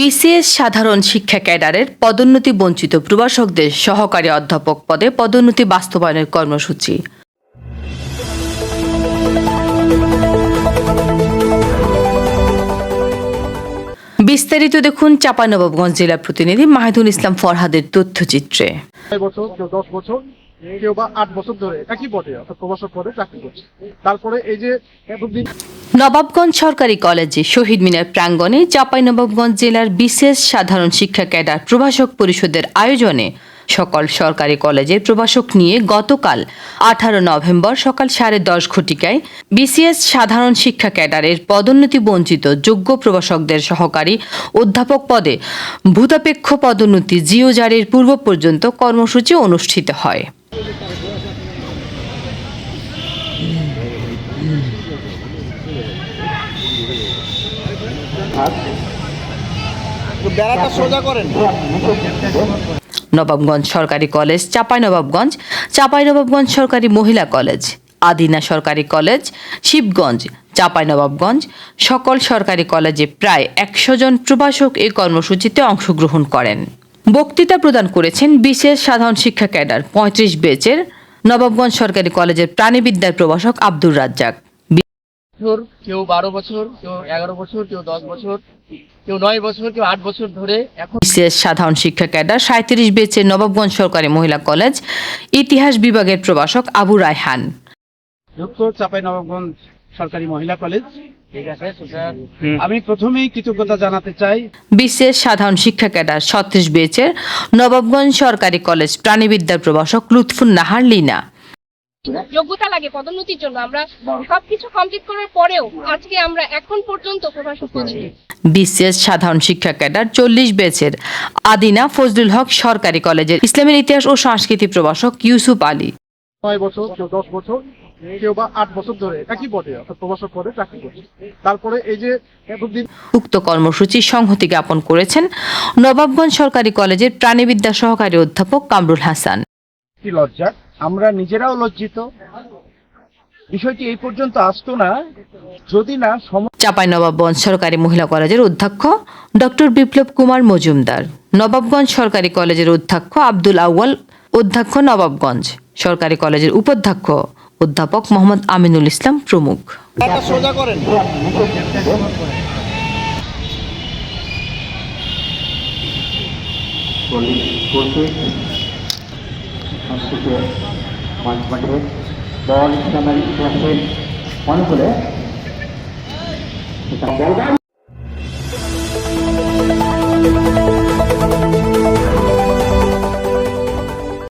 BCS সাধারণ শিক্ষা ক্যাডারের পদোন্নতি বঞ্চিত প্রভাষকদের সহকারী অধ্যাপক পদে পদোন্নতি বাস্তবায়নের কর্মসূচি। বিস্তারিত দেখুন চাঁপানবাবগঞ্জ জেলা প্রতিনিধি মাহিদুল ইসলাম ফরহাদের তথ্যচিত্রে। কেউ বা আট বছর ধরে একই পদে প্রবাসক পদে চাকরি করছে। তারপরে এই যে নবাবগঞ্জ সরকারি কলেজে শহীদ মিনার প্রাঙ্গণে চাঁপাইনবাবগঞ্জ জেলার বিশেষ সাধারণ শিক্ষা ক্যাডার প্রভাষক পরিষদের আয়োজনে সকল সরকারি কলেজের প্রভাষক নিয়ে গতকাল আঠারো নভেম্বর সকাল সাড়ে দশ ঘটিকায় বিসিএস সাধারণ শিক্ষা ক্যাডারের পদোন্নতি বঞ্চিত যোগ্য প্রভাষকদের সহকারী অধ্যাপক পদে ভূতাপেক্ষ পদোন্নতি জিও জারির পূর্ব পর্যন্ত কর্মসূচি অনুষ্ঠিত হয়। নবাবগঞ্জ সরকারি কলেজ চাঁপাইনবাবগঞ্জ চাঁপাইনবাবগঞ্জ সরকারি মহিলা কলেজ, আদিনা সরকারি কলেজ, শিবগঞ্জ চাঁপাইনবাবগঞ্জ সকল সরকারি কলেজে প্রায় একশো জন প্রভাষক এই কর্মসূচিতে অংশগ্রহণ করেন। বক্তৃতা প্রদান করেছেন বিশেষ সাধারণ শিক্ষা ক্যাডার পঁয়ত্রিশ বেচের, নবাবগঞ্জ সরকারি কলেজের প্রাণীবিদ্যার প্রভাষক আব্দুর রাজ্জাক। বছর কেউ বারো বছর কেউ এগারো বছর কেউ দশ বছর কেউ নয় বছর কেউ আট বছর ধরে এখন বিশেষ সাধারণ শিক্ষা ক্যাডার সাঁত্রিশ বেচের নবাবগঞ্জ সরকারি মহিলা কলেজ ইতিহাস বিভাগের প্রভাষক আবু রায়হান। উত্তর চাপাই নবাবগঞ্জ সরকারি মহিলা কলেজ। ঠিক আমি প্রথমেই কৃতজ্ঞতা জানাতে চাই। বিশেষ সাধারণ শিক্ষা ক্যাডার ছত্রিশ বেচের নবাবগঞ্জ সরকারি কলেজ প্রাণীবিদ্যার প্রভাষক লুৎফুন নাহার লিনা। যোগ্যতা লাগে পদোন্নতির জন্য। আমরা সবকিছু কমপ্লিট করার পরেও আজকে আমরা এখন পর্যন্ত প্রভাষক পদে বিশেষ সাধারণ শিক্ষা ক্যাডার চল্লিশ বেচের আদিনা ফজলুল হক সরকারি কলেজের ইসলামের ইতিহাস ও সংস্কৃতি প্রভাষক ইউসুফ আলী। ছয় বছর কেউ দশ বছর কেউ বা আট বছর ধরে একই পদে অর্থাৎ প্রবাসক পদে চাকরি করছে। তারপরে এই যে উক্ত কর্মসূচি সংহতি জ্ঞাপন করেছেন নবাবগঞ্জ সরকারি কলেজের প্রাণীবিদ্যা সহকারী অধ্যাপক কামরুল হাসান। কি লজ্জা? আমরা নিজেরাও লজ্জিত। বিষয়টি এই পর্যন্ত আসতো না। যদি না সম চাঁপাইনবাবগঞ্জ সরকারি মহিলা কলেজের অধ্যক্ষ ডক্টর বিপ্লব কুমার মজুমদার নবাবগঞ্জ সরকারি কলেজের অধ্যক্ষ আব্দুল আউয়াল অধ্যক্ষ নবাবগঞ্জ সরকারি কলেজের উপাধ্যক্ষ অধ্যাপক মোহাম্মদ আমিনুল ইসলাম প্রমুখ। সোজা করেন। সংস্কৃত মঞ্চ মাঠে দল ইসলামের ইতিহাসের অনুকূলে